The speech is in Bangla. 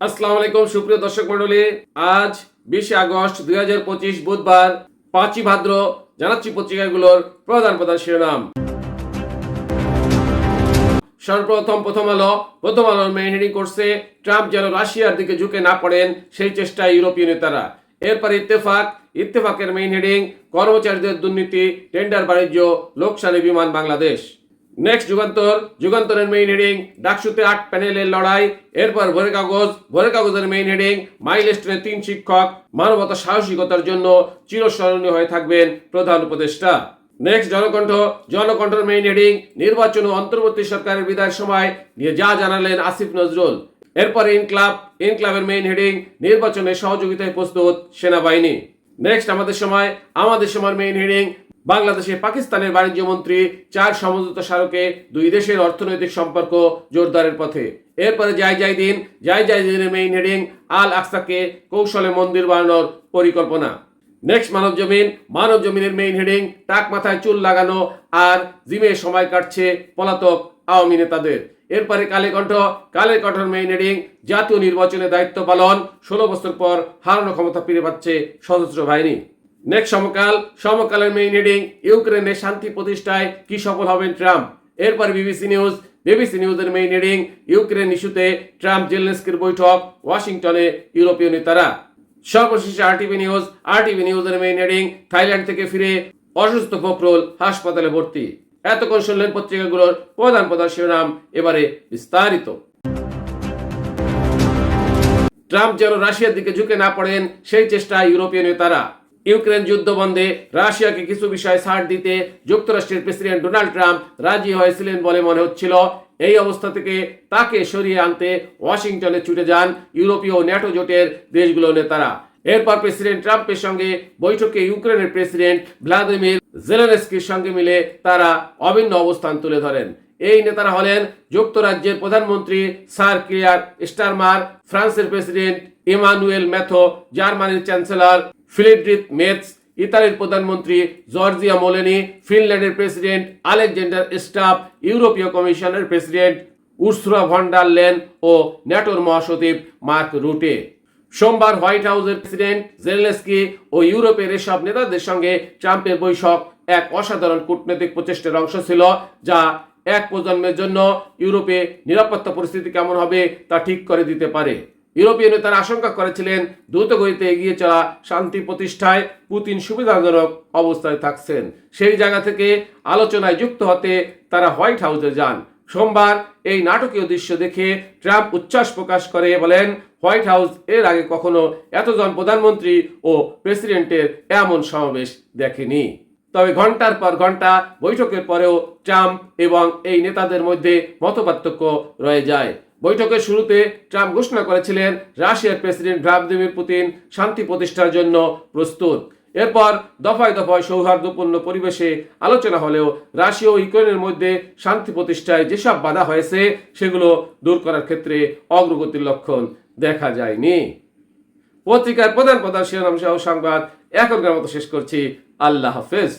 আসসালামু আলাইকুম, সুপ্রিয় দর্শক মন্ডলী আজ বিশে আগস্ট দুই হাজার পঁচিশ বুধবার পাঁচই ভাদ্র জানাচ্ছি পত্রিকাগুলোর প্রধান প্রধান শিরোনাম। সর্বপ্রথম প্রথম আলো, প্রথম আলোর মেইন হেডিং করছে, ট্রাম্প যেন রাশিয়ার দিকে ঝুঁকে না পড়েন, সেই চেষ্টায় ইউরোপীয় নেতারা। এরপর ইত্তেফাক, ইত্তেফাকের মেইন হেডিং কর্মচারীদের দুর্নীতি টেন্ডার বাণিজ্য, লোকসানি বিমান বাংলাদেশ। নেক্সট যুগান্তর। যুগান্তরের মেইন হেডিং ডাকসুতে আট প্যানেলের লড়াই। এরপর ভোরের কাগজ। ভোরের কাগজের মেইন হেডিং মাইলস্টোনে তিন শিক্ষক। মানবতা সাহসিকতার জন্য চিরস্মরণীয় হয়ে থাকবেন প্রধান উপদেষ্টা। নেক্সট জনকণ্ঠ। জনকণ্ঠের মেইন হেডিং নির্বাচন ও অন্তর্বর্তী সরকারের বিদায়ের সময় নিয়ে যা জানালেন আসিফ নজরুল। এরপর ইনক্লাব। ইনক্লাবের মেইন হেডিং নির্বাচনে সহযোগিতায় প্রস্তুত সেনাবাহিনী। নেক্সট আমাদের সময়। আমাদের সময় মেইন হেডিং বাংলাদেশে পাকিস্তানের বাণিজ্য মন্ত্রী চার সমঝোতা স্মারকে দুই দেশের অর্থনৈতিক সম্পর্ক জোরদারের পথে। এরপরে যাই যাই দিন যাই যাই দিনের মেইন হেডিং আল আকসাকে কৌশলে মন্দির বানানোর পরিকল্পনা। নেক্সট মানব জমিন, মানব জমিনের মেইন হেডিং টাক মাথায় চুল লাগানো আর জিমে সময় কাটছে পলাতক আওয়ামী নেতাদের। এরপরে কালে কণ্ঠ, কালের কণ্ঠের মেইন হেডিং জাতীয় নির্বাচনে দায়িত্ব পালন, ষোলো বছর পর হারানো ক্ষমতা ফিরে পাচ্ছে সশস্ত্র বাহিনী। নেক্সট সমকাল, সমকালের মেইন হেডিং ইউক্রেনে শান্তি প্রতিষ্ঠায় কি সফল হবেন ট্রাম্প? এরপর বিবিসি নিউজ, বিবিসি নিউজের মেইন হেডিং ইউক্রেন ইস্যুতে ট্রাম্প জেলেন্সকির বৈঠক, ওয়াশিংটনে ইউরোপীয় নেতারা। সর্বশেষে আরটিভি নিউজ আরটিভি নিউজের মেইন হেডিং থাইল্যান্ড থেকে ফিরে অসুস্থ ফখরুল হাসপাতালে ভর্তি। এতক্ষণ শুনলেন পত্রিকাগুলোর প্রধান প্রধান শিরোনাম, এবারে বিস্তারিত। ট্রাম্প যেন রাশিয়ার দিকে ঝুঁকে না পড়েন, সেই চেষ্টায় ইউরোপীয় নেতারা। ইউক্রেন যুদ্ধ বন্ধে রাশিয়াকে কিছু বিষয় ছাড় দিতে যুক্তরাষ্ট্রের প্রেসিডেন্ট ডোনাল্ড ট্রাম্প রাজি হয়েছিলেন বলে মনে হচ্ছিল। এই অবস্থা থেকে তাকে সরিয়ে আনতে ওয়াশিংটনে ছুটে যান ইউরোপীয় ন্যাটো জোটের দেশগুলোর নেতারা। এরপর প্রেসিডেন্ট ট্রাম্পের সঙ্গে বৈঠকে ইউক্রেনের প্রেসিডেন্ট ভ্লাদিমির জেলেনস্কির সঙ্গে মিলে তারা অভিন্ন অবস্থান তুলে ধরেন। এই নেতারা হলেন যুক্তরাজ্যের প্রধানমন্ত্রী স্যার ক্লিয়ার স্টারমার, ফ্রান্সের প্রেসিডেন্ট ইমানুয়েল ম্যাথো, জার্মানির চ্যান্সেলর ফিলিড্রিথ মেটস ইতালির প্রধানমন্ত্রী জর্জিয়া মোলেনি, ফিনল্যান্ডের প্রেসিডেন্ট আলেকজান্ডার স্টাফ, ইউরোপীয় কমিশনের প্রেসিডেন্ট উর্সুরা ভন্ডার লেন ও ন্যাটোর মহাসচিব মার্ক রুটে। সোমবার হোয়াইট হাউসের প্রেসিডেন্ট জেলেস্কি ও ইউরোপের এসব নেতাদের সঙ্গে ট্রাম্পের বৈঠক এক অসাধারণ কূটনৈতিক প্রচেষ্টার অংশ ছিল, যা এক প্রজন্মের জন্য ইউরোপে নিরাপত্তা পরিস্থিতি কেমন হবে তা ঠিক করে দিতে পারে। ইউরোপীয় নেতারা আশঙ্কা করেছিলেন, দ্রুত গতিতে এগিয়ে চলা শান্তি প্রতিষ্ঠায় পুতিন সুবিধাজনক অবস্থায় থাকছেন। সেই জায়গা থেকে আলোচনায় যুক্ত হতে তারা হোয়াইট হাউসে যান। সোমবার এই নাটকীয় দৃশ্য দেখে ট্রাম্প উচ্ছ্বাস প্রকাশ করে বলেন, হোয়াইট হাউস এর আগে কখনো এতজন প্রধানমন্ত্রী ও প্রেসিডেন্টের এমন সমাবেশ দেখেনি। তবে ঘণ্টার পর ঘণ্টা বৈঠকের পরেও ট্রাম্প এবং এই নেতাদের মধ্যে মতপার্থক্য রয়ে যায়। বৈঠকের শুরুতে ট্রাম্প ঘোষণা করেছিলেন, রাশিয়ার প্রেসিডেন্ট ভ্লাদিমির পুতিন শান্তি প্রতিষ্ঠার জন্য প্রস্তুত। এরপর দফায় দফায় সৌহার্দ্যপূর্ণ পরিবেশে আলোচনা হলেও রাশিয়া ও ইউক্রেনের মধ্যে শান্তি প্রতিষ্ঠায় যেসব বাধা হয়েছে, সেগুলো দূর করার ক্ষেত্রে অগ্রগতির লক্ষণ দেখা যায়নি। পত্রিকার প্রধান প্রধান শিরোনাম সহ সংবাদ এখনকার মতো শেষ করছি। আল্লাহ হাফেজ।